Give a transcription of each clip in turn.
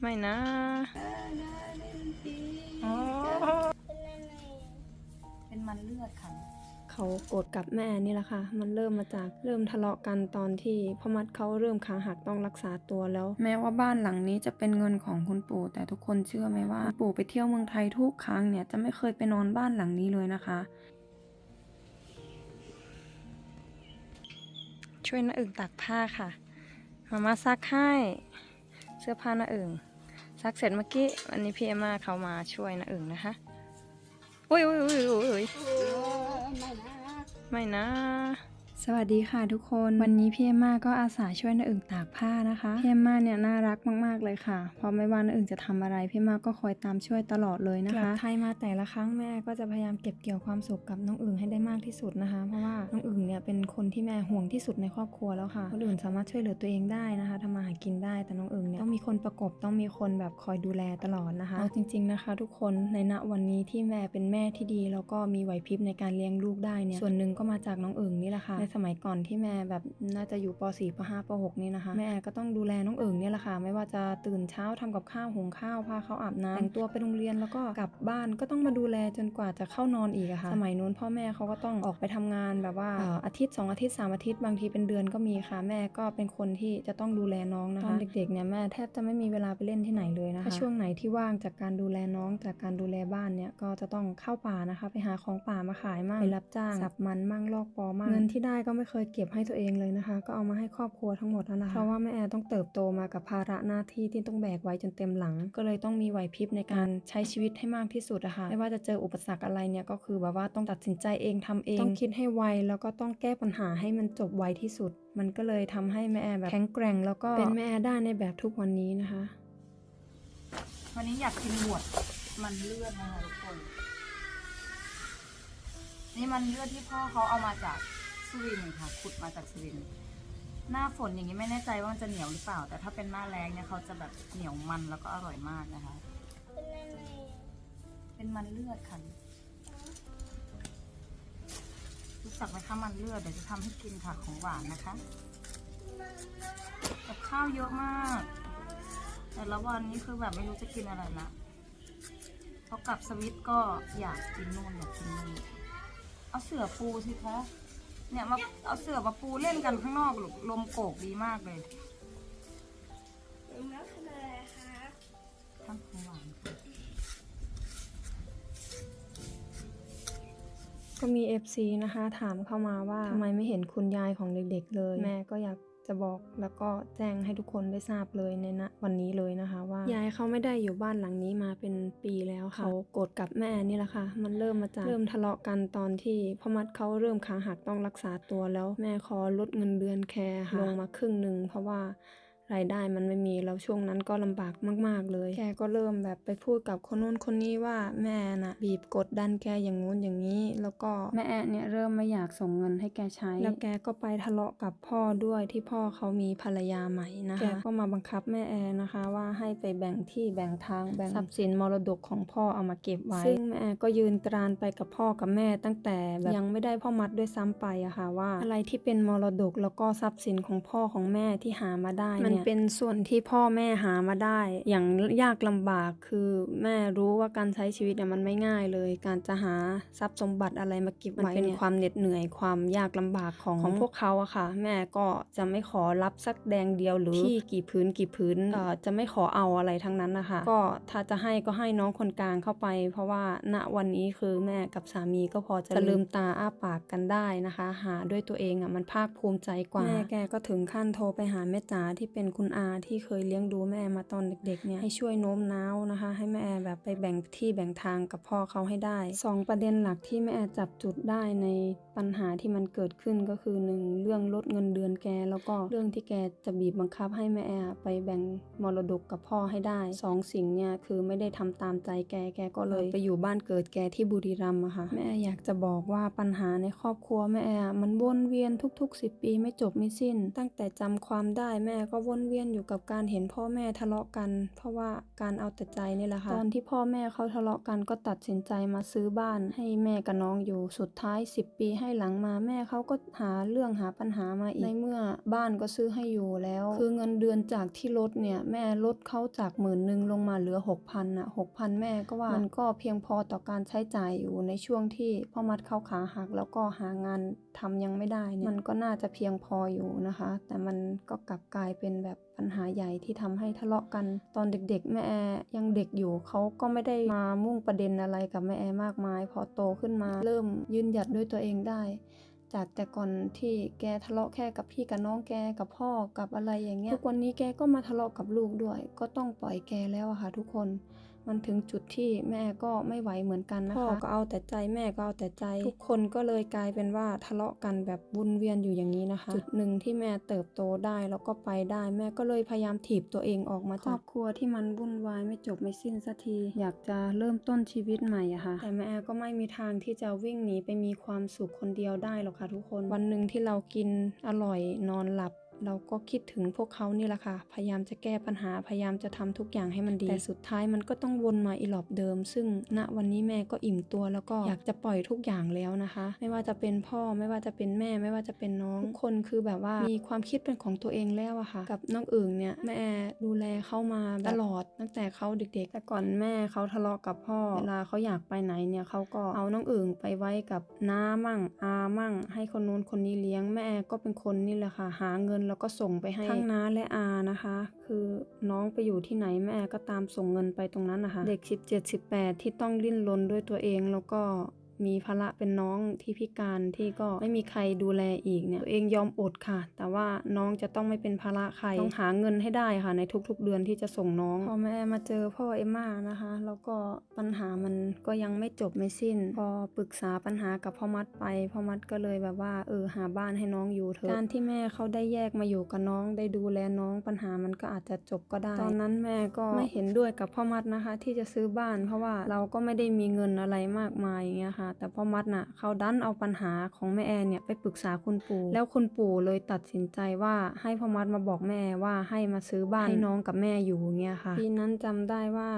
ไม่นะอ๋อเป็นมันเลือดค่ะเขาโกรธกับแม่นี่แหละค่ะ มันเริ่มมาจากเริ่มทะเลาะกันตอนที่พ่อมัดเขาเริ่มขาหักต้องรักษาตัวแล้ว แม้ว่าบ้านหลังนี้จะเป็นเงินของคุณปู่ แต่ทุกคนเชื่อไหมว่าคุณปู่ไปเที่ยวเมืองไทยทุกครั้งเนี่ยจะไม่เคยไปนอนบ้านหลังนี้เลยนะคะ ช่วยน้าอึ่งตากผ้าค่ะมามาซักให้เสื้อผ้าน้าอึ่ง ซักเสร็จเมื่อกี้วันนี้พี่เอมาเขามาช่วยนะอึ่งนะคะอุ้ยอุ้ยอุ้ยอุ้ยอุ้ยไม่นะ สวัสดีค่ะทุกคนวันนี้พี่เอมมาก็อาสาช่วยน้าอึ่งตากผ้านะคะพี่เอมมาเนี่ยน่ารักมากๆเลยค่ะเพราะไม่ว่าน้าอึ่งจะทำอะไรพี่เอมมาก็คอยตามช่วยตลอดเลยนะคะกลับไทยมาแต่ละครั้งแม่ก็จะพยายามเก็บเกี่ยวความสุขกับน้องอึ่งให้ได้มากที่สุดนะคะ เพราะว่าน้องอึ่งเนี่ยเป็นคนที่แม่ห่วงที่สุดในครอบครัวแล้วค่ะคนอื่นสามารถช่วยเหลือตัวเองได้นะคะทำมาหากินได้แต่น้องอึ่งเนี่ยต้องมีคนประกบต้องมีคนแบบคอยดูแลตลอดนะคะเอาจริง ๆนะคะ ทุกคนในณวันนี้ที่แม่เป็นแม่ที่ดี แล้วก็มีไหวพริบในการเลี้ยงลูกได้เนี่ยส่วนหนึ่งก็มาจากน้องอึ่งนี่แหละค่ะสมัยก่อนที่แม่แบบน่าจะอยู่ป .4 ป .5 ป .6 นี่นะคะ แม่ก็ต้องดูแลน้องอึ่งเนี่ยแหละค่ะ ไม่ว่าจะตื่นเช้าทำกับข้าวหุงข้าวพาเขาอาบน้ำแต่งตัวไปโรงเรียนแล้วก็กลับบ้านก็ต้องมาดูแลจนกว่าจะเข้านอนอีกอะค่ะ สมัยนู้นพ่อแม่เขาก็ต้องออกไปทำงานแบบว่าเอ่ออาทิตย์ 2 อาทิตย์ 3 อาทิตย์บางทีเป็นเดือนก็มีค่ะ แม่ก็เป็นคนที่จะต้องดูแลน้องนะคะตอนเด็กๆเนี่ยแม่แทบจะไม่มีเวลาไปเล่นที่ไหนเลยนะคะถ้าช่วงไหนที่ว่างจากการดูแลน้องจากการดูแลบ้านเนี่ยก็จะต้องเข้าป่านะคะ ไปหาของป่ามาขายมั่งไปรับจ้างสับมันมั่งลอกปอมั่งเงินที่ได้ก็ไม่เคยเก็บให้ตัวเองเลยนะคะ ก็เอามาให้ครอบครัวทั้งหมดแล้วนะคะเพราะว่าแม่แอร์ต้องเติบโตมากับภาระหน้าที่ที่ต้องแบกไว้จนเต็มหลัง ก็เลยต้องมีไหวพริบในการใช้ชีวิตให้มากที่สุดอะค่ะไม่ว่าจะเจออุปสรรคอะไรเนี่ยก็คือแบบว่าต้องตัดสินใจเองทำเองต้องคิดให้ไวแล้วก็ต้องแก้ปัญหาให้มันจบไวที่สุด มันก็เลยทำให้แม่แอร์แบบแข็งแกร่ง แล้วก็เป็นแม่แอร์ได้ในแบบทุกวันนี้นะคะ วันนี้อยากกินบวชมันเลือดนะคะทุกคน นี่มันเลือดที่พ่อเขาเอามาจาก สุรินทร์ค่ะ ขุดมาจากสุรินทร์หน้าฝนอย่างนี้ไม่แน่ใจว่ามันจะเหนียวหรือเปล่า แต่ถ้าเป็นหน้าแรงเนี่ยเขาจะแบบเหนียวมันแล้วก็อร่อยมากนะคะ เป็นมันเลือดค่ะรู้จักไหมคะมันเลือดเดี๋ยวจะทำให้กินค่ะของหวานนะคะกับข้าวเยอะมาก แต่ละวันนี้คือแบบไม่รู้จะกินอะไรละพอกลับสวิตก็อยากกินนู่นอยากกินนี่เอาเสือปูสิคะ เนี่ยมาเอาเสือมาปูเล่นกันข้างนอกลูกลมโกกดีมากเลยทั้งของหวาน ก็มี FC นะคะ ถามเข้ามาว่าทำไมไม่เห็นคุณยายของเด็กๆเลย แม่ก็อยากจะบอกแล้วก็แจ้งให้ทุกคนได้ทราบเลยในณวันนี้เลยนะคะว่ายายเขาไม่ได้อยู่บ้านหลังนี้มาเป็นปีแล้วค่ะเขาโกรธกับแม่นี่แหละค่ะ มันเริ่มมาจากเริ่มทะเลาะกันตอนที่พ่อมัดเขาเริ่มขาหักต้องรักษาตัวแล้ว แม่ขอลดเงินเดือนแคร์ค่ะลงมาครึ่งหนึ่งเพราะว่า รายได้มันไม่มีแล้วช่วงนั้นก็ลำบากมาก ๆ เลย แกก็เริ่มแบบไปพูดกับคนนู้นคนนี้ว่าแม่น่ะบีบกดดันแกอย่างงู้นอย่างนี้ แล้วก็แม่แอะเนี่ยเริ่มไม่อยากส่งเงินให้แกใช้ แล้วแกก็ไปทะเลาะกับพ่อด้วยที่พ่อเขามีภรรยาใหม่นะคะแกก็มาบังคับแม่แอนะคะว่าให้ไปแบ่งที่แบ่งทางแบ่งทรัพย์สินมรดกของพ่อเอามาเก็บไว้ ซึ่งแม่แอก็ยืนตรานไปกับพ่อกับแม่ตั้งแต่แบบยังไม่ได้พ่อมัดด้วยซ้ำไปอะค่ะว่า อะไรที่เป็นมรดกแล้วก็ทรัพย์สินของพ่อของแม่ที่หามาได้เนี่ยมันเป็นส่วนที่พ่อแม่หามาได้ อย่างยากลำบากคือแม่รู้ว่าการใช้ชีวิตเนี่ยมันไม่ง่ายเลย การจะหาทรัพย์สมบัติอะไรมาเก็บไว้เป็นความเหน็ดเหนื่อยความยากลำบากของของพวกเขาอะค่ะ แม่ก็จะไม่ขอรับสักแดงเดียวหรือที่กี่พื้นกี่พื้นเอ่อจะไม่ขอเอาอะไรทั้งนั้นนะคะก็ถ้าจะให้ก็ให้น้องคนกลางเข้าไป เพราะว่าณวันนี้คือแม่กับสามีก็พอจะลืมตาอ้าปากกันได้นะคะ หาด้วยตัวเองอะมันภาคภูมิใจกว่าแม่แกก็ถึงขั้นโทรไปหาแม่จ๋าที่เป็นคุณอาที่เคยเลี้ยงดูแม่มาตอนเด็กๆเนี่ยให้ช่วยโน้มน้าวนะคะ ให้แม่แบบไปแบ่งที่แบ่งทางกับพ่อเขาให้ได้สองประเด็นหลักที่แม่จับจุดได้ในปัญหาที่มันเกิดขึ้นก็คือหนึ่งเรื่องลดเงินเดือนแก แล้วก็เรื่องที่แกจะบีบบังคับให้แม่แอไปแบ่งมรดกกับพ่อให้ได้สองสิ่งเนี่ยคือไม่ได้ทำตามใจแกแกก็เลย ไปอยู่บ้านเกิดแกที่บุรีรัมย์อะค่ะแม่อยากจะบอกว่าปัญหาในครอบครัวแม่แอมันวนเวียนทุกๆ 10 ปีไม่จบไม่สิ้น ตั้งแต่จำความได้แม่ก็ววนเวียนอยู่กับการเห็นพ่อแม่ทะเลาะกัน เพราะว่าการเอาแต่ใจนี่แหละค่ะ ตอนที่พ่อแม่เขาทะเลาะกันก็ตัดสินใจมาซื้อบ้าน ให้แม่กับน้องอยู่ สุดท้าย 10 ปีให้หลังมาแม่เขาก็หาเรื่องหาปัญหามาอีก ในเมื่อบ้านก็ซื้อให้อยู่แล้ว คือเงินเดือนจากที่ลดเนี่ยแม่ลดเขาจากหมื่นหนึ่งลงมาเหลือ6,000น่ะ6,000แม่ก็ว่ามันก็เพียงพอต่อการใช้จ่ายอยู่ในช่วงที่พ่อมัดเขาขาหักแล้วก็หางานทำยังไม่ได้เนี่ยมันก็น่าจะเพียงพออยู่นะคะ แต่มันก็กลับกลายเป็นแบบปัญหาใหญ่ที่ทำให้ทะเลาะกัน ตอนเด็กๆ แม่แอยังเด็กอยู่เขาก็ไม่ได้มามุ่งประเด็นอะไรกับแม่แอมากมาย พอโตขึ้นมาเริ่มยืนหยัดด้วยตัวเองได้ จากแต่ก่อนที่แกทะเลาะแค่กับพี่กับน้องแกกับพ่อกับอะไรอย่างเงี้ยทุกวันนี้แกก็มาทะเลาะกับลูกด้วย ก็ต้องปล่อยแกแล้วอะค่ะทุกคน มันถึงจุดที่แม่ก็ไม่ไหวเหมือนกันนะคะพ่อก็เอาแต่ใจแม่ก็เอาแต่ใจ ทุกคนก็เลยกลายเป็นว่าทะเลาะกันแบบวนเวียนอยู่อย่างนี้นะคะ จุดหนึ่งที่แม่เติบโตได้แล้วก็ไปได้ แม่ก็เลยพยายามถีบตัวเองออกมาจากครอบครัวที่มันวุ่นวายไม่จบไม่สิ้นสักที อยากจะเริ่มต้นชีวิตใหม่อะค่ะ แต่แม่แอก็ไม่มีทางที่จะวิ่งหนีไปมีความสุขคนเดียวได้หรอกค่ะทุกคนวันหนึ่งที่เรากินอร่อยนอนหลับ เราก็คิดถึงพวกเขานี่แหละค่ะ พยายามจะแก้ปัญหา พยายามจะทำทุกอย่างให้มันดี แต่สุดท้ายมันก็ต้องวนมาอีหลอบเดิม ซึ่งณวันนี้แม่ก็อิ่มตัวแล้วก็อยากจะปล่อยทุกอย่างแล้วนะคะ ไม่ว่าจะเป็นพ่อ ไม่ว่าจะเป็นแม่ ไม่ว่าจะเป็นน้องทุกคนคือแบบว่ามีความคิดเป็นของตัวเองแล้วอะค่ะ กับน้องอื่นเนี่ยแม่ดูแลเขามาตลอดตั้งแต่เขาเด็กๆ แต่ก่อนแม่เขาทะเลาะกับพ่อ เวลาเขาอยากไปไหนเนี่ยเขาก็เอาน้องอื่นไปไว้กับน้ามั่งอามั่ง ให้คนนู้นคนนี้เลี้ยงแม่ก็เป็นคนนี่แหละค่ะ หาเงินแล้วก็ส่งไปให้ทั้งน้าและอานะคะ คือน้องไปอยู่ที่ไหนแม่ก็ตามส่งเงินไปตรงนั้นนะคะ เด็ก 17 18 ที่ต้องดิ้นรนด้วยตัวเองแล้วก็ มีภาระเป็นน้องที่พิการที่ก็ไม่มีใครดูแลอีกเนี่ยตัวเองยอมอดค่ะ แต่ว่าน้องจะต้องไม่เป็นภาระใครต้องหาเงินให้ได้ค่ะ ในทุกๆเดือนที่จะส่งน้องพอแม่มาเจอพ่อเอมม่านะคะ แล้วก็ปัญหามันก็ยังไม่จบไม่สิ้น พอปรึกษาปัญหากับพ่อมัดไปพ่อมัดก็เลยแบบว่าเออหาบ้านให้น้องอยู่เถอะการที่แม่เขาได้แยกมาอยู่กับน้องได้ดูแลน้องปัญหามันก็อาจจะจบก็ได้ตอนนั้นแม่ก็ไม่เห็นด้วยกับพ่อมัดนะคะ ที่จะซื้อบ้าน เพราะว่าเราก็ไม่ได้มีเงินอะไรมากมายอย่างเงี้ยค่ะแต่พ่อมัดน่ะเขาดันเอาปัญหาของแม่แอนเนี่ยไปปรึกษาคุณปู่ แล้วคุณปู่เลยตัดสินใจว่าให้พ่อมัดมาบอกแม่ว่าให้มาซื้อบ้านให้น้องกับแม่อยู่เงี้ยค่ะ ปีนั้นจำได้ว่า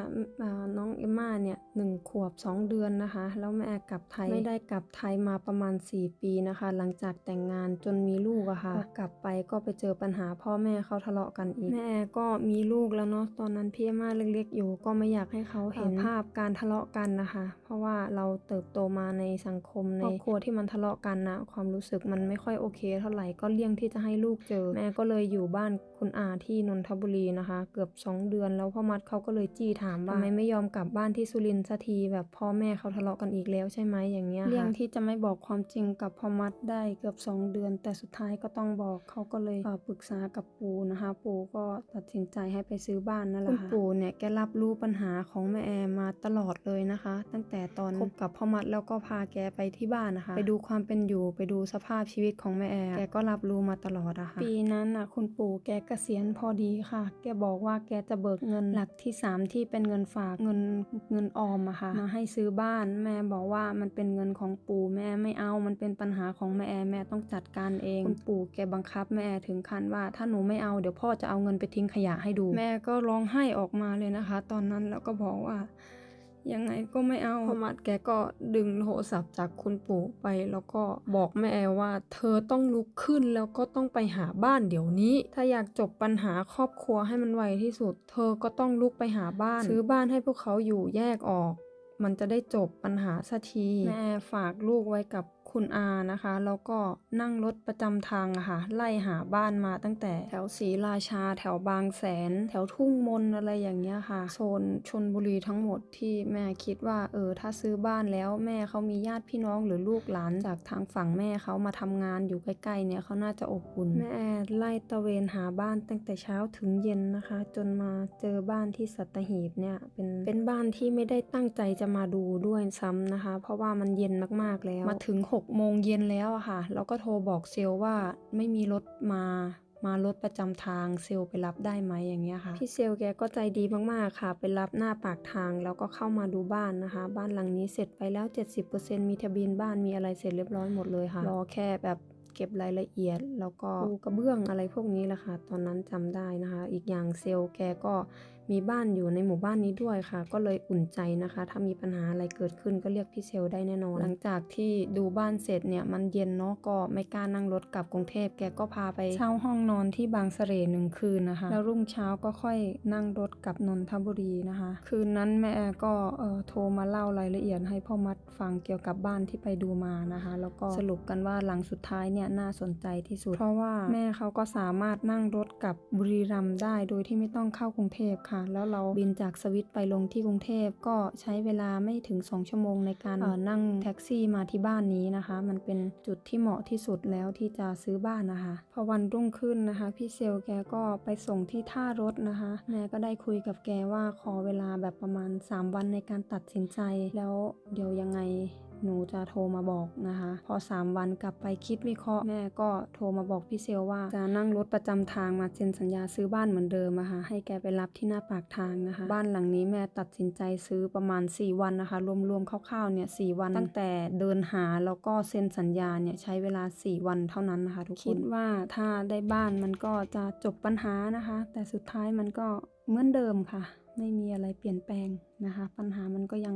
อ่าน้องเอมม่าเนี่ยหนึ่งขวบสองเดือนนะคะ แล้วแม่กลับไทยไม่ได้กลับไทยมาประมาณ 4 ปีนะคะ หลังจากแต่งงานจนมีลูกอะค่ะพอกลับไปก็ไปเจอปัญหาพ่อแม่เขาทะเลาะกันอีก แม่ก็มีลูกแล้วเนาะตอนนั้นพี่เอมม่าเล็กๆอยู่ ก็ไม่อยากให้เขาเห็นภาพการทะเลาะกันนะคะ เพราะว่าเราเติบโตมาในสังคมในครอบครัวที่มันทะเลาะกันนะความรู้สึกมันไม่ค่อยโอเค เท่าไหร่ก็เลี่ยงที่จะให้ลูกเจอ แม่ก็เลยอยู่บ้านคุณอาที่นนทบุรีนะคะ เกือบ 2 เดือนแล้วพ่อมัดเขาก็เลยจี้ถามว่าทำไมไม่ยอมกลับบ้านที่สุรินทร์สักทีแบบพ่อแม่เขาทะเลาะกันอีกแล้วใช่ไหมอย่างเงี้ยค่ะเลี่ยงที่จะไม่บอกความจริงกับพ่อมัดได้เกือบ 2 เดือน แต่สุดท้ายก็ต้องบอกเขาก็เลยเอ่อปรึกษากับปู่นะคะ ปู่ก็ตัดสินใจให้ไปซื้อบ้านนั่นแหละค่ะคุณปู่เนี่ยแกรับรู้ปัญหาของแม่แอมาตลอดเลยนะคะ ตั้งแต่ตอนคบกับพ่อมัดแล้วก็พาแกไปที่บ้านนะคะ ไปดูความเป็นอยู่ไปดูสภาพชีวิตของแม่แอแกก็รับรู้มาตลอดอะค่ะ ปีนั้นน่ะคุณปู่แกเกษียณพอดีค่ะ แกบอกว่าแกจะเบิกเงินหลักที่ 3 ที่เป็นเงินฝากเงินเงินออมอะค่ะ มาให้ซื้อบ้าน แม่บอกว่ามันเป็นเงินของปู่แม่ไม่เอา มันเป็นปัญหาของแม่แอแม่ต้องจัดการเอง คุณปู่แกบังคับแม่แอถึงขั้นว่า ถ้าหนูไม่เอาเดี๋ยวพ่อจะเอาเงินไปทิ้งขยะให้ดู แม่ก็ร้องไห้ออกมาเลยนะคะ ตอนนั้นแล้วก็บอกว่า ยังไงก็ไม่เอาพอมัดแกก็ดึงโทรศัพท์จากคุณปู่ไป แล้วก็บอกแม่แอว่า เธอต้องลุกขึ้นแล้วก็ต้องไปหาบ้านเดี๋ยวนี้ ถ้าอยากจบปัญหาครอบครัวให้มันไวที่สุด เธอก็ต้องลุกไปหาบ้าน ซื้อบ้านให้พวกเขาอยู่แยกออก มันจะได้จบปัญหาสักทีแม่ฝากลูกไว้กับ คุณอานะคะ แล้วก็นั่งรถประจำทางอะค่ะ ไล่หาบ้านมาตั้งแต่แถวศรีราชา แถวบางแสน แถวทุ่งมนอะไรอย่างเงี้ยค่ะ โซนชนบุรีทั้งหมดที่แม่คิดว่าเออถ้าซื้อบ้านแล้วแม่เขามีญาติพี่น้องหรือลูกหลานจากทางฝั่งแม่เขามาทำงานอยู่ใกล้ๆเนี่ยเขาน่าจะอบอุ่น แม่ไล่ตะเวนหาบ้านตั้งแต่เช้าถึงเย็นนะคะ จนมาเจอบ้านที่สัตหีบเนี่ยเป็นเป็นบ้านที่ไม่ได้ตั้งใจจะมาดูด้วยซ้ำนะคะ เพราะว่ามันเย็นมากๆแล้วมาถึง6 6โมงเย็นแล้วอะค่ะแล้วก็โทรบอกเซลว่าไม่มีรถมามารถประจำทางเซลไปรับได้ไหมอย่างเงี้ยค่ะ พี่เซลแกก็ใจดีมากๆค่ะ ไปรับหน้าปากทางแล้วก็เข้ามาดูบ้านนะคะ บ้านหลังนี้เสร็จไปแล้ว 70%มีทะเบียนบ้านมีอะไรเสร็จเรียบร้อยหมดเลยค่ะ รอแค่แบบเก็บรายละเอียด แล้วก็ปูกระเบื้องอะไรพวกนี้แหละค่ะ ตอนนั้นจำได้นะคะ อีกอย่างเซลแกก็ มีบ้านอยู่ในหมู่บ้านนี้ด้วยค่ะ ก็เลยอุ่นใจนะคะ ถ้ามีปัญหาอะไรเกิดขึ้นก็เรียกพี่เซลได้แน่นอน หลังจากที่ดูบ้านเสร็จเนี่ยมันเย็นเนาะก็ไม่กล้านั่งรถกลับกรุงเทพแกก็พาไปเช่าห้องนอนที่บางเสร่หนึ่งคืนนะคะ แล้วรุ่งเช้าก็ค่อยนั่งรถกลับนนทบุรีนะคะ คืนนั้นแม่ก็เอ่อโทรมาเล่ารายละเอียดให้พ่อมัดฟังเกี่ยวกับบ้านที่ไปดูมานะคะ แล้วก็สรุปกันว่าหลังสุดท้ายเนี่ยน่าสนใจที่สุด เพราะว่าแม่เขาก็สามารถนั่งรถกลับบุรีรัมย์ได้ โดยที่ไม่ต้องเข้ากรุงเทพค่ะแล้วเราบินจากสวิตไปลงที่กรุงเทพก็ใช้เวลาไม่ถึง 2 ชั่วโมงในการเอ่อนั่งแท็กซี่มาที่บ้านนี้นะคะ มันเป็นจุดที่เหมาะที่สุดแล้วที่จะซื้อบ้านนะคะ พอวันรุ่งขึ้นนะคะ พี่เซลแกก็ไปส่งที่ท่ารถนะคะแม่ก็ได้คุยกับแกว่าขอเวลาแบบประมาณ 3 วันในการตัดสินใจ แล้วเดี๋ยวยังไง หนูจะโทรมาบอกนะคะ พอ 3 วันกลับไปคิดวิเคราะห์แม่ก็โทรมาบอกพี่เซลว่าจะนั่งรถประจำทางมาเซ็นสัญญาซื้อบ้านเหมือนเดิมอะคะให้แกไปรับที่หน้าปากทางนะคะ บ้านหลังนี้แม่ตัดสินใจซื้อประมาณ 4 วันนะคะ รวมๆคร่าวๆเนี่ยสวันตั้งแต่เดินหาแล้วก็เซ็นสัญญาเนี่ยใช้เวลา 4 วันเท่านั้นนะคะ ทุกคนคิดว่าถ้าได้บ้านมันก็จะจบปัญหานะคะ แต่สุดท้ายมันก็เหมือนเดิมค่ะ ไม่มีอะไรเปลี่ยนแปลงนะคะ ปัญหามันก็ยัง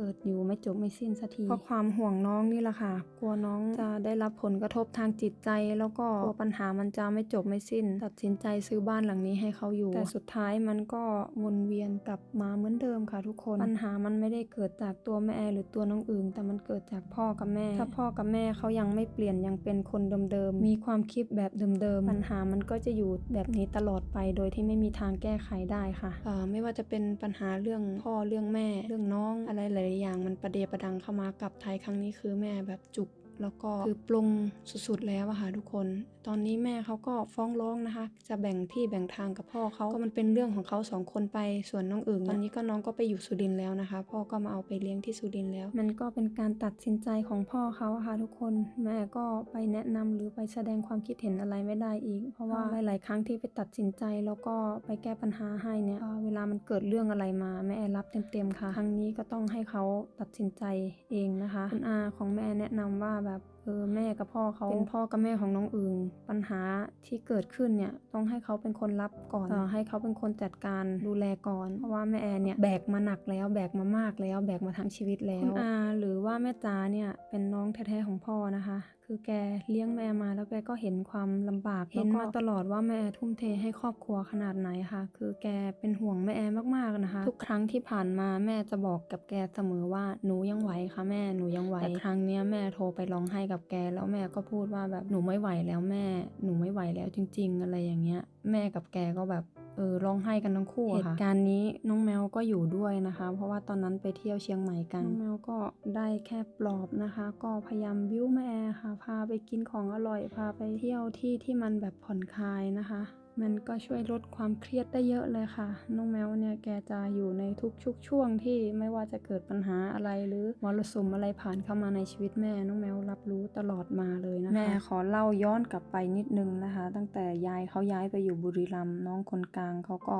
เกิดอยู่ไม่จบไม่สิ้นสักทีเพราะความห่วงน้องนี่แหละค่ะ กลัวน้องจะได้รับผลกระทบทางจิตใจ แล้วก็กลัวปัญหามันจะไม่จบไม่สิ้น ตัดสินใจซื้อบ้านหลังนี้ให้เขาอยู่ แต่สุดท้ายมันก็วนเวียนกลับมาเหมือนเดิมค่ะทุกคนปัญหามันไม่ได้เกิดจากตัวแม่แอร์หรือตัวน้องอื่น แต่มันเกิดจากพ่อกับแม่ ถ้าพ่อกับแม่เขายังไม่เปลี่ยนยังเป็นคนเดิมๆมีความคิดแบบเดิมๆปัญหามันก็จะอยู่แบบนี้ตลอดไปโดยที่ไม่มีทางแก้ไขได้ค่ะอ่าไม่ว่าจะเป็นปัญหาเรื่องพ่อเรื่องแม่เรื่องน้องอะไรหลายๆอย่างมันประเดประดังเข้ามากับไทยครั้งนี้คือแม่แบบจุก แล้วก็คือปรุงสุดๆแล้วอะค่ะทุกคน ตอนนี้แม่เขาก็ฟ้องร้องนะคะ จะแบ่งที่แบ่งทางกับพ่อเขาก็มันเป็นเรื่องของเขาสองคนไป ส่วนน้องอื่นตอนนี้ก็น้องก็ไปอยู่สุรินทร์แล้วนะคะ พ่อก็มาเอาไปเลี้ยงที่สุรินทร์แล้ว มันก็เป็นการตัดสินใจของพ่อเขาอะค่ะทุกคน แม่ก็ไปแนะนำหรือไปแสดงความคิดเห็นอะไรไม่ได้อีก เพราะว่าหลายๆ ครั้งที่ไปตัดสินใจแล้วก็ไปแก้ปัญหาให้เนี่ยเอ่อเวลามันเกิดเรื่องอะไรมาแม่แอรับเต็มๆค่ะ ครั้งนี้ก็ต้องให้เขาตัดสินใจเองนะคะคุณอาของแม่แนะนำว่าแบบเออแม่กับพ่อเขาเป็นพ่อกับแม่ของน้องอึงปัญหาที่เกิดขึ้นเนี่ยต้องให้เขาเป็นคนรับก่อนเออให้เขาเป็นคนจัดการดูแลก่อนเพราะว่าแม่แอนเนี่ยแบกมาหนักแล้วแบกมามากแล้วแบกมาทั้งชีวิตแล้วคุณอาหรือว่าแม่จ๋าเนี่ยเป็นน้องแท้ๆของพ่อนะคะ คือแกเลี้ยงแม่มาแล้วแกก็เห็นความลำบากเห็นมาตลอดว่าแม่ทุ่มเทให้ครอบครัวขนาดไหนค่ะ คือแกเป็นห่วงแม่แอมากๆนะคะ ทุกครั้งที่ผ่านมาแม่จะบอกกับแกเสมอว่าหนูยังไหวค่ะแม่หนูยังไหวแต่ครั้งเนี้ยแม่โทรไปร้องไห้กับแกแล้วแม่ก็พูดว่าแบบหนูไม่ไหวแล้วแม่ หนูไม่ไหวแล้วจริง ๆ อะไรอย่างเงี้ย แม่กับแกก็แบบเออร้องไห้กันทั้งคู่อะค่ะ เหตุการณ์นี้น้องแมวก็อยู่ด้วยนะคะ เพราะว่าตอนนั้นไปเที่ยวเชียงใหม่กัน น้องแมวก็ได้แค่ปลอบนะคะ ก็พยายามบิ้วแม่ค่ะ พาไปกินของอร่อย พาไปเที่ยวที่ที่มันแบบผ่อนคลายนะคะ มันก็ช่วยลดความเครียดได้เยอะเลยค่ะ น้องแมวเนี่ยแกจะอยู่ในทุกชุกช่วงที่ไม่ว่าจะเกิดปัญหาอะไรหรือมรสุมอะไรผ่านเข้ามาในชีวิตแม่ น้องแมวรับรู้ตลอดมาเลยนะคะแม่ขอเล่าย้อนกลับไปนิดนึงนะคะ ตั้งแต่ยายเขาย้ายไปอยู่บุรีรัมย์น้องคนกลางเขาก็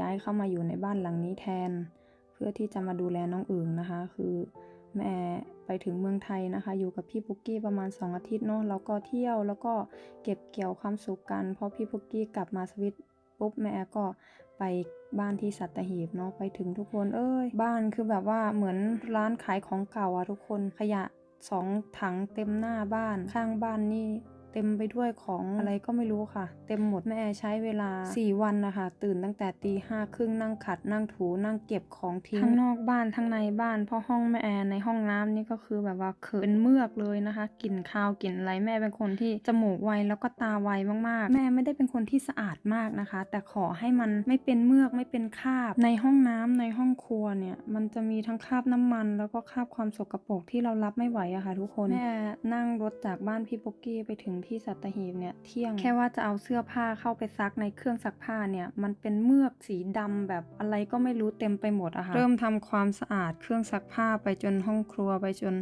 ย้ายเข้ามาอยู่ในบ้านหลังนี้แทน เพื่อที่จะมาดูแลน้องอึ่งนะคะ คือ แม่ไปถึงเมืองไทยนะคะ อยู่กับพี่ปุกกี้ประมาณ 2 อาทิตย์เนาะแล้วก็เที่ยวแล้วก็เก็บเกี่ยวความสุขกันพอพี่ปุกกี้กลับมาสวิตปุ๊บแม่ก็ไปบ้านที่สัตหีบเนาะไปถึงทุกคนเอ้ยบ้านคือแบบว่าเหมือนร้านขายของเก่าอะทุกคนขยะสองถังเต็มหน้าบ้านข้างบ้านนี่ เต็มไปด้วยของอะไรก็ไม่รู้ค่ะ เต็มหมดแม่แอร์ใช้เวลา 4 วันนะคะตื่นตั้งแต่ตีห้าครึ่งนั่งขัดนั่งถูนั่งเก็บของทิ้งทั้งนอกบ้านทั้งในบ้านเพราะห้องแม่แอร์ในห้องน้ำนี่ก็คือแบบว่าเขินเป็นเมือกเลยนะคะกลิ่นคาวกลิ่นอะไรแม่เป็นคนที่จมูกไวแล้วก็ตาไวมากๆ แม่ไม่ได้เป็นคนที่สะอาดมากนะคะ แต่ขอให้มันไม่เป็นเมือกไม่เป็นคราบ ในห้องน้ำในห้องครัวเนี่ยมันจะมีทั้งคราบน้ำมัน แล้วก็คราบความสกปรกที่เรารับไม่ไหวอะค่ะทุกคนแม่นั่งรถจากบ้านพี่ปุกกี้ไปถึงที่สัตหีบเนี่ยเที่ยงแค่ว่าจะเอาเสื้อผ้าเข้าไปซักในเครื่องซักผ้าเนี่ยมันเป็นเมือกสีดำแบบอะไรก็ไม่รู้เต็มไปหมดอะค่ะเริ่มทำความสะอาดเครื่องซักผ้าไปจนห้องครัวไปจน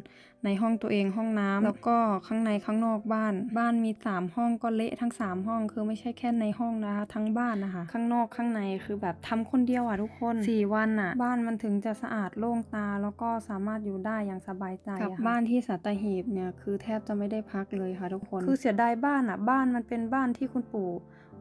ในห้องตัวเองห้องน้ำแล้วก็ข้างในข้างนอกบ้าน บ้านมีสามห้องก็เละทั้งสามห้องคือไม่ใช่แค่ในห้องนะคะทั้งบ้านนะคะ ข้างนอกข้างในคือแบบทำคนเดียวอะทุกคนสี่วันอะบ้านมันถึงจะสะอาดโล่งตาแล้วก็สามารถอยู่ได้อย่างสบายใจกับบ้านที่สัตหีบเนี่ยคือแทบจะไม่ได้พักเลยค่ะทุกคนคือเสียดายบ้านอะ บ้านมันเป็นบ้านที่คุณปู่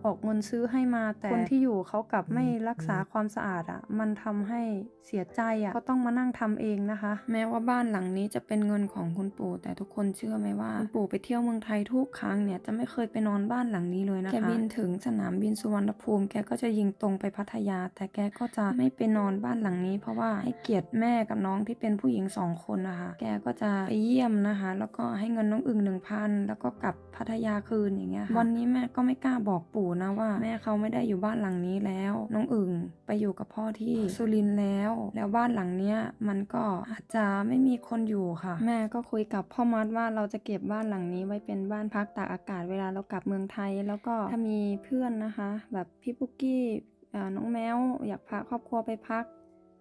ออกเงินซื้อให้มา แต่คนที่อยู่เขากลับไม่รักษาความสะอาดอะ่ะ มันทำให้เสียใจอะ่ะก็ต้องมานั่งทำเองนะคะ แม้ว่าบ้านหลังนี้จะเป็นเงินของคุณปู่แต่ทุกคนเชื่อไหมว่าคุณปู่ไปเที่ยวเมืองไทยทุกครั้งเนี่ยจะไม่เคยไปนอนบ้านหลังนี้เลยนะคะแกบินถึงสนามบินสุวรรณภูมิแกก็จะยิงตรงไปพัทยา แต่แกก็จะไม่ไปนอนบ้านหลังนี้ เพราะว่าให้เกียรติแม่กับน้องที่เป็นผู้หญิงสองคนนะคะแกก็จะไปเยี่ยมนะคะ แล้วก็ให้เงินน้องอึ่งหนึ่งพันแล้วก็กลับพัทยาคืนอย่างเงี้ยค่ะวันนี้แม่ก็ไม่กล้าบอกปู่นะว่าแม่เขาไม่ได้อยู่บ้านหลังนี้แล้ว น้องอึ่งไปอยู่กับพ่อที่สุรินแล้ว แล้วบ้านหลังเนี้ยมันก็อาจจะไม่มีคนอยู่ค่ะ แม่ก็คุยกับพ่อมัดว่าเราจะเก็บบ้านหลังนี้ไว้เป็นบ้านพักตากอากาศเวลาเรากลับเมืองไทย แล้วก็ถ้ามีเพื่อนนะคะ แบบพี่ปุ๊กกี้อ่าน้องแมวอยากพาครอบครัวไปพัก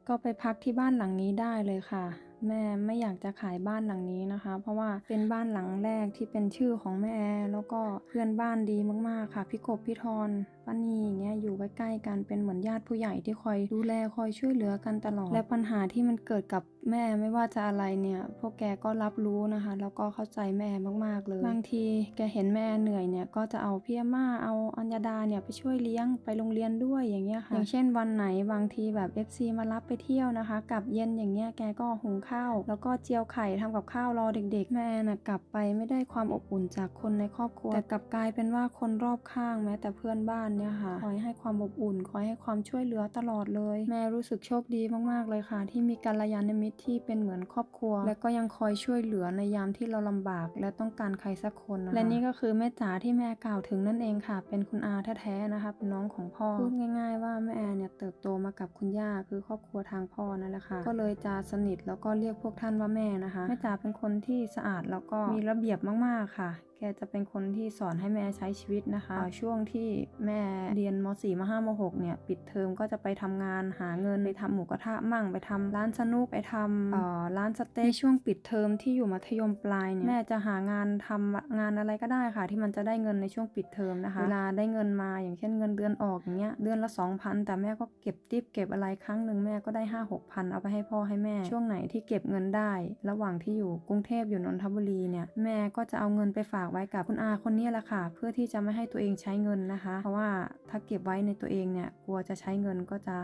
ก็ไปพักที่บ้านหลังนี้ได้เลยค่ะ แม่ไม่อยากจะขายบ้านหลังนี้นะคะ เพราะว่าเป็นบ้านหลังแรกที่เป็นชื่อของแม่แอร์แล้วก็เพื่อนบ้านดีมากๆค่ะพี่กบพี่ทอนป้านีอย่างเงี้ยอยู่ใกล้ๆกันเป็นเหมือนญาติผู้ใหญ่ที่คอยดูแลคอยช่วยเหลือกันตลอด และปัญหาที่มันเกิดกับแม่ไม่ว่าจะอะไรเนี่ยพวกแกก็รับรู้นะคะ แล้วก็เข้าใจแม่มากๆเลยบางทีแกเห็นแม่เหนื่อยเนี่ยก็จะเอาพี่ม่าเอาอัญญาดาเนี่ยไปช่วยเลี้ยงไปโรงเรียนด้วยอย่างเงี้ยค่ะอย่างเช่นวันไหนบางทีแบบ FC มารับไปเที่ยวนะคะกลับเย็นอย่างเงี้ยแกก็หุงข้าวแล้วก็เจียวไข่ทำกับข้าวรอเด็ก ๆ แม่น่ะกลับไปไม่ได้ความอบอุ่นจากคนในครอบครัว แต่กลับกลายเป็นว่าคนรอบข้างแม้แต่เพื่อนบ้านเนี่ยค่ะคอยให้ความอบอุ่นคอยให้ความช่วยเหลือตลอดเลย แม่รู้สึกโชคดีมากๆเลยค่ะ ที่มีกัลยาณมิตรที่เป็นเหมือนครอบครัว และก็ยังคอยช่วยเหลือในยามที่เราลำบาก และต้องการใครสักคนนะคะและนี่ก็คือแม่จ๋าที่แม่กล่าวถึงนั่นเองค่ะ เป็นคุณอาแท้ๆนะคะเป็นน้องของพ่อพูดง่าย ๆ ว่าแม่แอนเนี่ยเติบโตมากับคุณย่าคือครอบครัวทางพ่อนั่นแหละค่ะก็เลยจะสนิทแล้วก็เรียกพวกท่านว่าแม่นะคะแม่จ๋าเป็นคนที่สะอาดแล้วก็มีระเบียบมากๆค่ะ แกจะเป็นคนที่สอนให้แม่ใช้ชีวิตนะคะอ่าช่วงที่แม่เรียนม .4 ม .5 ม .6 เนี่ย ปิดเทอมก็จะไปทำงานหาเงินไปทำหมูกระทะมั่งไปทำร้านสนุกไปทำเอ่อร้านสเต็กในช่วงปิดเทอมที่อยู่มัธยมปลายเนี่ยแม่จะหางานทำงานอะไรก็ได้ค่ะ ที่มันจะได้เงินในช่วงปิดเทอมนะคะเวลาได้เงินมาอย่างเช่นเงินเดือนออกอย่างเงี้ยเดือนละ 2,000 แต่แม่ก็เก็บทิปเก็บอะไรครั้งหนึ่งแม่ก็ได้ 5 6พันเอาไปให้พ่อให้แม่ ช่วงไหนที่เก็บเงินได้ ระหว่างที่อยู่กรุงเทพอยู่นนทบุรีเนี่ยแม่ก็จะเอาเงินไปฝากไว้กับคุณอาคนนี้แหละค่ะ เพื่อที่จะไม่ให้ตัวเองใช้เงินนะคะ เพราะว่าถ้าเก็บไว้ในตัวเองเนี่ยกลัวจะใช้เงินก็จะ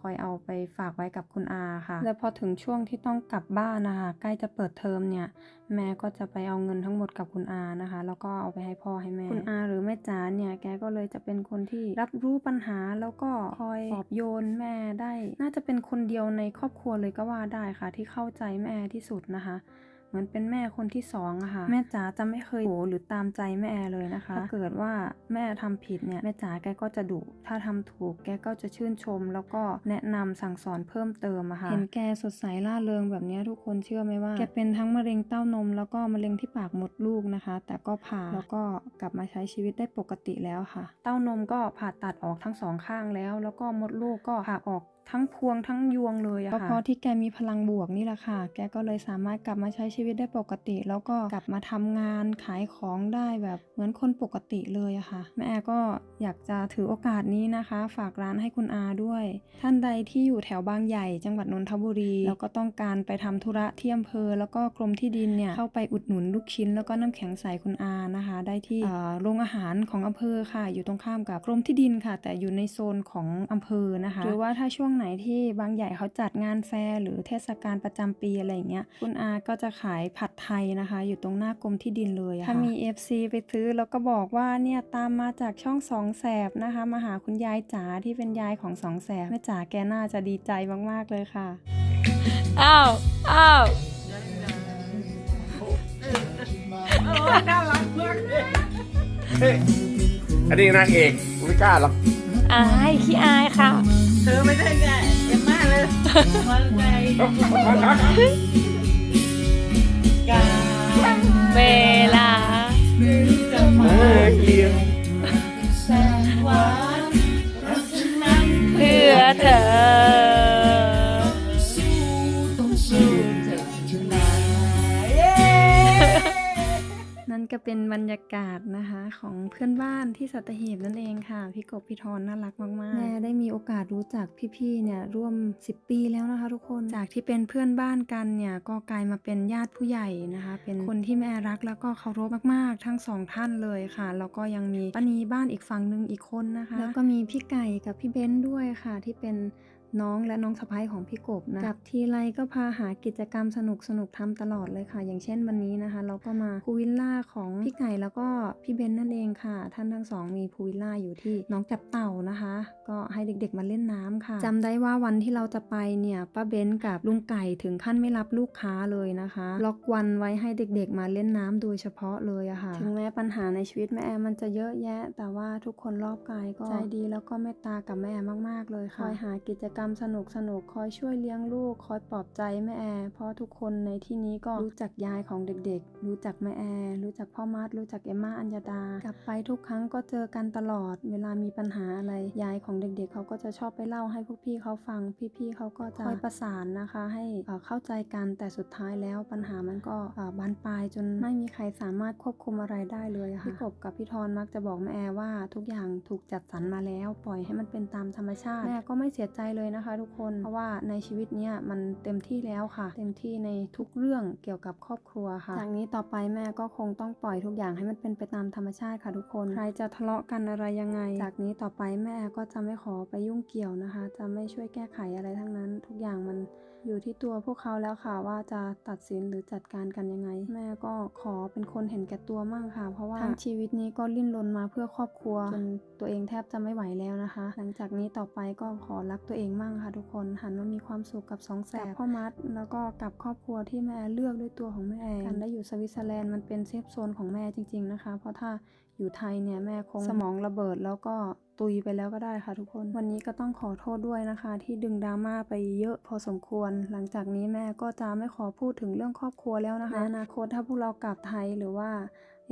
คอยเอาไปฝากไว้กับคุณอาค่ะ และพอถึงช่วงที่ต้องกลับบ้านนะคะ ใกล้จะเปิดเทอมเนี่ย แม่ก็จะไปเอาเงินทั้งหมดกับคุณอานะคะ แล้วก็เอาไปให้พ่อให้แม่ คุณอาหรือแม่จ๋าเนี่ย แกก็เลยจะเป็นคนที่รับรู้ปัญหาแล้วก็คอยปอบโยนแม่ได้ น่าจะเป็นคนเดียวในครอบครัวเลยก็ว่าได้ค่ะ ที่เข้าใจแม่ที่สุดนะคะ เหมือนเป็นแม่คนที่สองอะค่ะ แม่จ๋าจะไม่เคยโหหรือตามใจแม่เลยนะคะ ถ้าเกิดว่าแม่ทำผิดเนี่ยแม่จ๋าแกก็จะดุถ้าทำถูกแกก็จะชื่นชม แล้วก็แนะนำสั่งสอนเพิ่มเติมอะค่ะเห็นแกสดใสล่าเริงแบบนี้ทุกคนเชื่อไหมว่าแกเป็นทั้งมะเร็งเต้านม แล้วก็มะเร็งที่ปากมดลูกนะคะ แต่ก็ผ่าแล้วก็กลับมาใช้ชีวิตได้ปกติแล้วค่ะ เต้านมก็ผ่าตัดออกทั้งสองข้างแล้ว แล้วก็มดลูกก็ผ่าออกทั้งพวงทั้งยวงเลยอะค่ะก็เพราะที่แกมีพลังบวกนี่แหละค่ะ แกก็เลยสามารถกลับมาใช้ชีวิตได้ปกติ แล้วก็กลับมาทำงานขายของได้แบบเหมือนคนปกติเลยอะค่ะ แม่แอร์ก็อยากจะถือโอกาสนี้นะคะ ฝากร้านให้คุณอาด้วย ท่านใดที่อยู่แถวบางใหญ่ จังหวัดนนทบุรี แล้วก็ต้องการไปทำธุระที่อำเภอ แล้วก็กรมที่ดินเนี่ยเข้าไปอุดหนุนลูกชิ้น แล้วก็น้ำแข็งใสคุณอานะคะ ได้ที่เอ่อโรงอาหารของอำเภอค่ะ อยู่ตรงข้ามกับกรมที่ดินค่ะ แต่อยู่ในโซนของอำเภอนะคะ หรือว่าถ้าช่วงไหนที่บางใหญ่เขาจัดงานแฟร์หรือเทศกาลประจำปีอะไรอย่างเงี้ยคุณอาก็จะขายผัดไทยนะคะ อยู่ตรงหน้ากรมที่ดินเลยอะค่ะถ้ามี FC ไปซื้อแล้วก็บอกว่าเนี่ยตามมาจากช่องสองแสบนะคะมาหาคุณยายจ๋าที่เป็นยายของสองแสบแม่จ๋าแกน่าจะดีใจมากๆเลยค่ะอ้าวอ้าวเฮ้ยอันนี้นางเอกไม่กล้าหรอกอายขี้อายค่ะ เธอไม่ได้ไงเอ็มมากเลยมันใจกาเวลาไม่รู้จะมาเยี่ยวแสนหวานราะฉะนั้นเพื่อเธอ ก็เป็นบรรยากาศนะคะของเพื่อนบ้านที่สัตหีบนั่นเองค่ะพี่กบพี่ทอนน่ารักมากๆแม่ได้มีโอกาสรู้จักพี่ๆเนี่ยร่วม 10 ปีแล้วนะคะ ทุกคนจากที่เป็นเพื่อนบ้านกันเนี่ยก็กลายมาเป็นญาติผู้ใหญ่นะคะ เป็นคนที่แม่รักแล้วก็เคารพมากๆ ทั้งสองท่านเลยค่ะแล้วก็ยังมีป้านีบ้านอีกฝั่งหนึ่งอีกคนนะคะ แล้วก็มีพี่ไก่กับพี่เบ้นด้วยค่ะที่เป็น น้องและน้องสะพ้ายของพี่กบนะกับทีไรก็พาหากิจกรรมสนุกสนุกๆทำตลอดเลยค่ะ อย่างเช่นวันนี้นะคะ เราก็มาพูลวิลล่าของพี่ไก่แล้วก็พี่เบนนั่นเองค่ะ ท่านทั้งสองมีพูลวิลล่าอยู่ที่หน้องจับเต่านะคะ ก็ให้เด็กๆมาเล่นน้ำค่ะจำได้ว่าวันที่เราจะไปเนี่ยป้าเบนกับลุงไก่ถึงขั้นไม่รับลูกค้าเลยนะคะ ล็อกวันไว้ให้เด็กๆมาเล่นน้ำโดยเฉพาะเลยอะค่ะ ถึงแม้ปัญหาในชีวิตแม่แอมันจะเยอะแยะ แต่ว่าทุกคนรอบกายก็ใจดีแล้วก็เมตตากับแม่มากๆเลยค่ะคอยหากิจกรรมสนุกสนุกคอยช่วยเลี้ยงลูก คอยปลอบใจแม่แอเพราะทุกคนในที่นี้ก็รู้จักยายของเด็กๆ รู้จักแม่แอรู้จักพ่อมาร์รู้จักเอมมาอัญญาดากลับไปทุกครั้งก็เจอกันตลอด เวลามีปัญหาอะไรยายของเด็กๆ เขาก็จะชอบไปเล่าให้พวกพี่เขาฟังพี่ๆเขาก็จะคอยประสานนะคะ ให้เอ่อเข้าใจกันแต่สุดท้ายแล้วปัญหามันก็บานปลายจนไม่มีใครสามารถควบคุมอะไรได้เลยค่ะพี่กบกับพี่ทอนมักจะบอกแม่แอว่าทุกอย่างถูกจัดสรรมาแล้ว ปล่อยให้มันเป็นตามธรรมชาติแม่ก็ไม่เสียใจเลยนะคะทุกคน เพราะว่าในชีวิตเนี้ยมันเต็มที่แล้วค่ะ เต็มที่ในทุกเรื่องเกี่ยวกับครอบครัวค่ะจากนี้ต่อไปแม่ก็คงต้องปล่อยทุกอย่างให้มันเป็นไปตามธรรมชาติค่ะทุกคน ใครจะทะเลาะกันอะไรยังไง จากนี้ต่อไปแม่ก็จะไม่ขอไปยุ่งเกี่ยวนะคะ จะไม่ช่วยแก้ไขอะไรทั้งนั้น ทุกอย่างมันอยู่ที่ตัวพวกเขาแล้วค่ะว่าจะตัดสินหรือจัดการกันยังไง แม่ก็ขอเป็นคนเห็นแก่ตัวมั่งค่ะ เพราะว่าทั้งชีวิตนี้ก็ลิ้นรนมาเพื่อครอบครัวจนตัวเองแทบจะไม่ไหวแล้วนะคะ หลังจากนี้ต่อไปก็ขอรักตัวเองมั่งค่ะทุกคนหันมามีความสุขกับสองแสบพ่อมัด แล้วก็กับครอบครัวที่แม่เลือกด้วยตัวของแม่เองการได้อยู่สวิตเซอร์แลนด์มันเป็นเซฟโซนของแม่จริง ๆนะคะ เพราะถ้าอยู่ไทยเนี่ยแม่คงสมองระเบิดแล้วก็ตุยไปแล้วก็ได้ค่ะทุกคน วันนี้ก็ต้องขอโทษด้วยนะคะ ที่ดึงดราม่าไปเยอะพอสมควร หลังจากนี้แม่ก็จะไม่ขอพูดถึงเรื่องครอบครัวแล้วนะคะในอนาคตถ้าพวกเรากลับไทยหรือว่า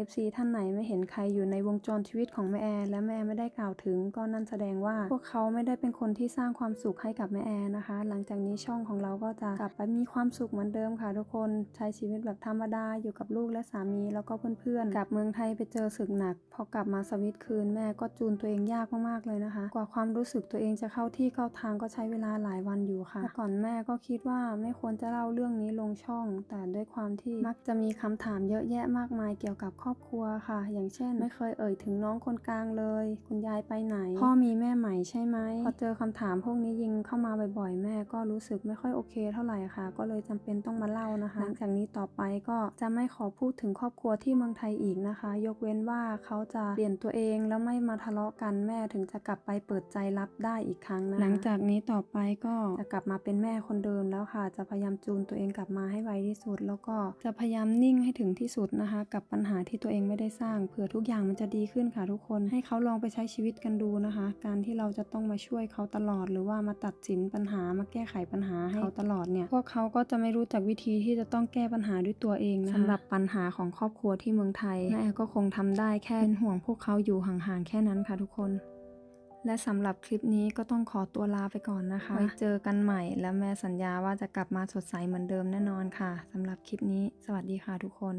FC ท่านไหนไม่เห็นใครอยู่ในวงจรชีวิตของแม่แอร์และแม่ไม่ได้กล่าวถึง ก็นั่นแสดงว่า พวกเขาไม่ได้เป็นคนที่สร้างความสุขให้กับแม่แอร์นะคะ หลังจากนี้ช่องของเราก็จะกลับไปมีความสุขเหมือนเดิมค่ะทุกคนใช้ชีวิตแบบธรรมดาอยู่กับลูกและสามีแล้วก็เพื่อนๆกลับเมืองไทยไปเจอศึกหนัก พอกลับมาสวิตคืนแม่ก็จูนตัวเองยากมากๆเลยนะคะ กว่าความรู้สึกตัวเองจะเข้าที่เข้าทางก็ใช้เวลาหลายวันอยู่ค่ะก่อนแม่ก็คิดว่าไม่ควรจะเล่าเรื่องนี้ลงช่อง แต่ด้วยความที่มักจะมีคำถามเยอะแยะมากมายเกี่ยวกับครอบครัวค่ะ อย่างเช่น ไม่เคยเอ่ยถึงน้องคนกลางเลย คุณยายไปไหน พ่อมีแม่ใหม่ใช่ไหมพอเจอคำถามพวกนี้ยิงเข้ามาบ่อยๆ แม่ก็รู้สึกไม่ค่อยโอเค เท่าไหร่ค่ะ ก็เลยจำเป็นต้องมาเล่านะคะ หลังจากนี้ต่อไปก็จะไม่ขอพูดถึงครอบครัวที่เมืองไทยอีกนะคะ ยกเว้นว่าเขาจะเปลี่ยนตัวเองแล้วไม่มาทะเลาะกันแม่ถึงจะกลับไปเปิดใจรับได้อีกครั้งนะคะหลังจากนี้ต่อไปก็จะกลับมาเป็นแม่คนเดิมแล้วค่ะ จะพยายามจูนตัวเองกลับมาให้ไวที่สุด แล้วก็จะพยายามนิ่งให้ถึงที่สุดนะคะ กับปัญหาที่ตัวเองไม่ได้สร้างเผื่อทุกอย่างมันจะดีขึ้นค่ะทุกคน ให้เขาลองไปใช้ชีวิตกันดูนะคะ การที่เราจะต้องมาช่วยเขาตลอด หรือว่ามาตัดสินปัญหามาแก้ไขปัญหาให้เขาตลอดเนี่ยพวกเขาก็จะไม่รู้จักวิธีที่จะต้องแก้ปัญหาด้วยตัวเองนะคะสำหรับปัญหาของครอบครัวที่เมืองไทยแม่ก็คงทำได้แค่เป็นห่วงพวกเขาอยู่ห่างๆแค่นั้นค่ะทุกคนและสำหรับคลิปนี้ก็ต้องขอตัวลาไปก่อนนะคะ ไว้เจอกันใหม่ และแม่สัญญาว่าจะกลับมาสดใสเหมือนเดิมแน่นอนค่ะสำหรับคลิปนี้ สวัสดีค่ะทุกคน